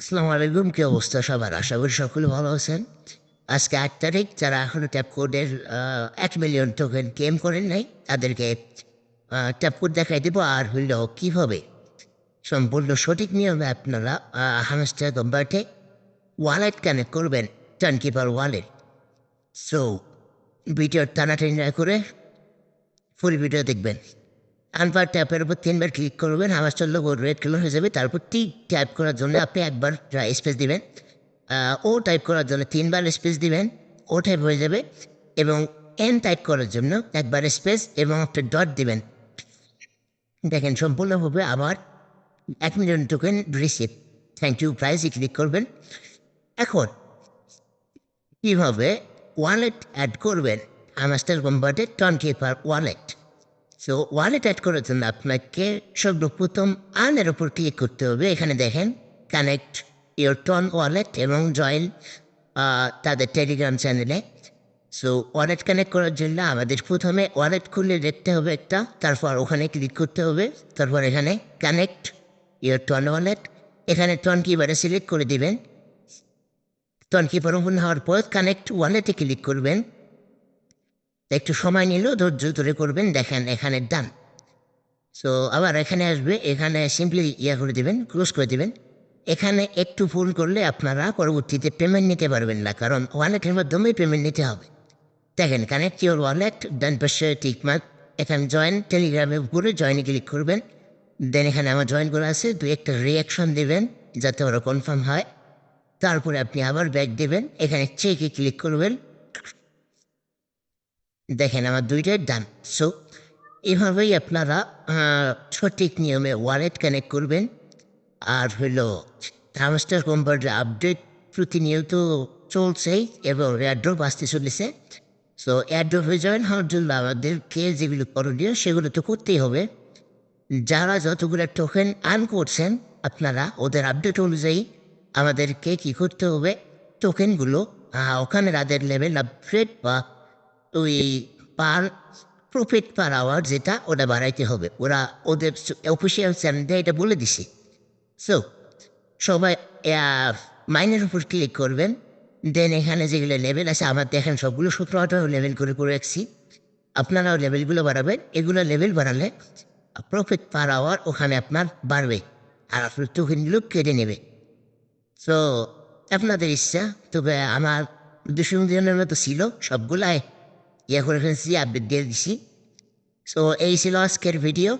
আসসালামু আলাইকুম, কি অবস্থা সবার? আশা করি সকলে ভালো আছেন। আজকে আট তারিখ, যারা এখনও ট্যাপ কোডের এক মিলিয়ন টোকেন ক্লেম করেন নাই, তাদেরকে ট্যাপ কোড দেখাই দেবো আর হইল কীভাবে। সম্পূর্ণ সঠিক নিয়মে আপনারা হামস্টার কম্পার্টে ওয়ালেট কানেক্ট করবেন টানকিপার ওয়ালেট সো ভিডিও টানাটানি না করে ফুল ভিডিও দেখবেন। আনপার ট্যাপের উপর তিনবার ক্লিক করবেন, আমার চললে রেড কালার হয়ে যাবে। তারপর টি টাইপ করার জন্য আপনি একবার স্পেস দিবেন। ও টাইপ করার জন্য তিনবার স্পেস দিবেন ও টাইপ হয়ে যাবে এবং এন টাইপ করার জন্য একবার স্পেস এবং একটা ডট দিবেন। দেখেন, সম্পূর্ণভাবে আমার এক million token receive thank you প্রাইজে ক্লিক করবেন। এখন, কীভাবে ওয়ালেট অ্যাড করবেন? আমাস্টার কোম্পানিতে Ton keeper wallet so wallet add করার জন্য আপনাকে সর্বপ্রথম আনের ওপর ক্লিক করতে হবে। এখানে দেখেন কানেক্ট ইয়োর টন ওয়ালেট এবং জয়েন তাদের টেলিগ্রাম চ্যানেলে সো ওয়ালেট কানেক্ট করার জন্য আমাদের প্রথমে ওয়ালেট খুলে দেখতে হবে একটা, তারপর ওখানে ক্লিক করতে হবে। তারপর এখানে কানেক্ট ইয়োর টন ওয়ালেট এখানে টন কিবারে সিলেক্ট করে দিবেন। টন কিপার ওপেন হওয়ার পর কানেক্ট ওয়ালেটে ক্লিক করবেন। একটু সময় নিলেও ধৈর্য ধরে করবেন দেখেন, এখানে ডান সো আবার এখানে আসবে, এখানে সিম্পলি ইয়া করে দেবেন ক্লোজ করে দেবেন। এখানে একটু ভুল করলে আপনারা পরবর্তীতে পেমেন্ট নিতে পারবেন না, কারণ ওয়ালেটের মাধ্যমে পেমেন্ট নিতে হবে। দেখেন কানেক্ট ইউর ওয়ালেট ডান পাশে টিকমার্ক এখানে জয়েন টেলিগ্রামে উপরে জয়েনে ক্লিক করবেন। দেন এখানে আমার জয়েন করা আছে দু একটা রিয়াকশন দেবেন, যাতে ওরা কনফার্ম হয়। তারপরে আপনি আবার ব্যাক দেবেন, এখানে চেকে ক্লিক করবেন। দেখেন আমার দুইটাই ডান সো এভাবেই আপনারা সঠিক নিয়মে ওয়ালেট কানেক্ট করবেন। আর হলো থামস্টার কোম্পানির আপডেট প্রতিনিয়ত চলছেই এবং এয়ারড্রপ আসতে চলেছে। সো এয়ারড্রপ হয়ে যাবেন হওয়ার জন্য আমাদেরকে যেগুলো করণীয় সেগুলো তো করতেই হবে। যারা যতগুলো টোকেন আর্ন করছেন, আপনারা ওদের আপডেট অনুযায়ী আমাদেরকে কী করতে হবে? টোকেনগুলো ওখানে তাদের লেভেল আপগ্রেড বা ওই পার প্রফিট পার আওয়ার যেটা ওটা বাড়াইতে হবে। ওরা ওদের অফিসিয়াল চ্যানেলে এটা বলে দিছে। সো সবাই মাইনের উপর ক্লিক করবেন। দেন এখানে যেগুলো লেভেল আছে, আমার দেখেন সবগুলো সতেরো আঠারো লেভেল করে করে রাখছি আপনারাও লেভেলগুলো বাড়াবেন। এগুলো লেভেল বাড়ালে প্রফিট পার আওয়ার ওখানে আপনার বাড়বে আর আপনার টোকেনগুলো কেটে নেবে। সো আপনাদের ইচ্ছা, তবে আমার দুশো মিলিয়নের মতো ছিল, সবগুলাই ইয়ে করে ফেলছি আপডেট দিয়ে দিছি সো এই ছিল আজকের ভিডিও